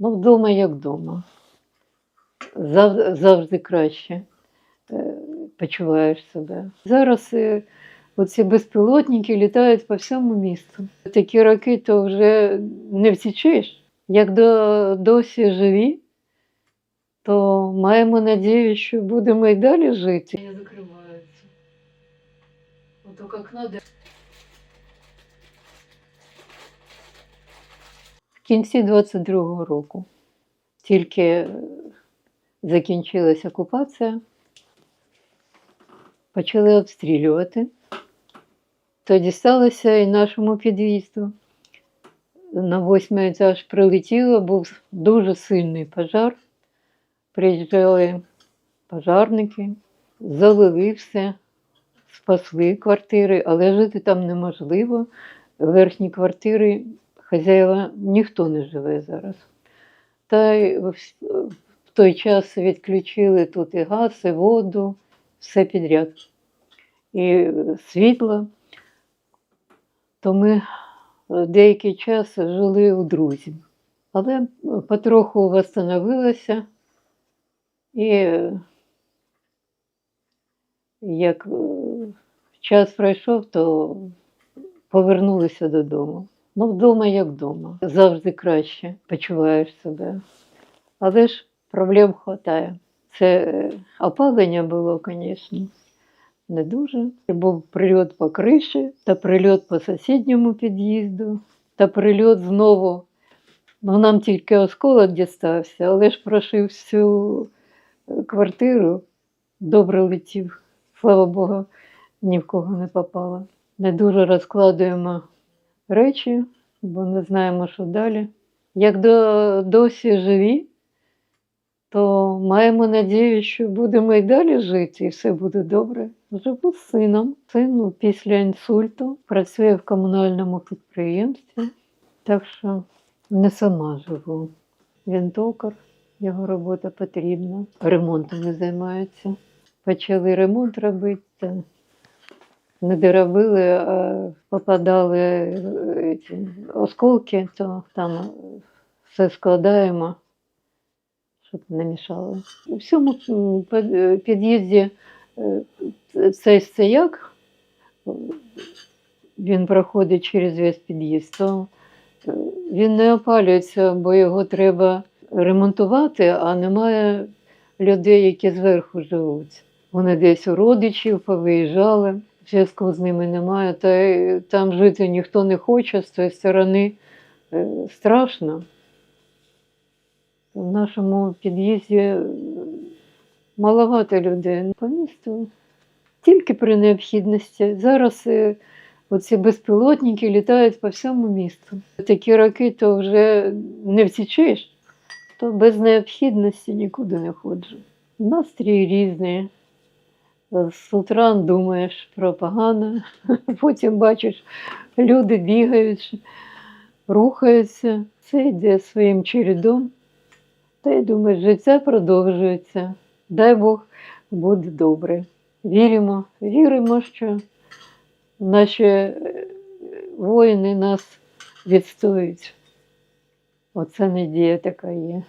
Ну, вдома як вдома. Зав, завжди краще е, почуваєш себе. Зараз е, оці безпілотники літають по всьому місту. Такі роки то вже не втічеш. Як до, досі живі, то маємо надію, що будемо і далі жити. Не закриваються. Ото як надо. Кінці 22-го року тільки е, закінчилася окупація, почали обстрілювати. Тоді сталося і нашому під'їзду. На восьмий етаж прилетіло, був дуже сильний пожар. Приїжджали пожарники, залили все, спасли квартири, але жити там неможливо. Верхні квартири хазяїва ніхто не живе зараз. Та й в той час відключили тут і газ, і воду, все підряд. І світло. То ми деякий час жили у друзів. Але потроху восстановилося. І як е, час пройшов, то повернулися додому. Ну, вдома як вдома. Завжди краще почуваєш себе. Але ж проблем вистачає. Це е, опалення було, звісно, не дуже. Був прильот по криші, та прильот по сусідньому під'їзду, та прильот знову. Ну, нам тільки осколок дістався, але ж прошив всю е, квартиру, добре летів. Слава Богу, ні в кого не попало. Не дуже розкладуємо речі, бо не знаємо, що далі. Як до, досі живі, то маємо надію, що будемо і далі жити, і все буде добре. Живу з сином. Син після інсульту працює в комунальному підприємстві, так що не сама живу. Він токар, його робота потрібна. Ремонтом займається. Почали ремонт робити. Та Не доробили, а попадали е, осколки, то там все складаємо, щоб не мішало. У всьому під'їзді цей стояк, він проходить через весь під'їзд, то е, він не опалюється, бо його треба ремонтувати, а немає людей, які зверху живуть. Вони десь у родичів повиїжджали, зв'язку з ними немає, та там жити ніхто не хоче, з тієї сторони е, страшно. В нашому під'їзді маловато людей по місту, тільки при необхідності. Зараз е, оці безпілотники літають по всьому місту. Такі роки то вже не втічеш, то без необхідності нікуди не ходжу. Настрій різний. З утра думаєш про погане, потім бачиш, люди бігають, рухаються, все йде своїм чередом. Та й думаєш, життя продовжується. Дай Бог буде добре. Віримо, віримо, що наші е, воїни нас відстоюють. Оце надія така є.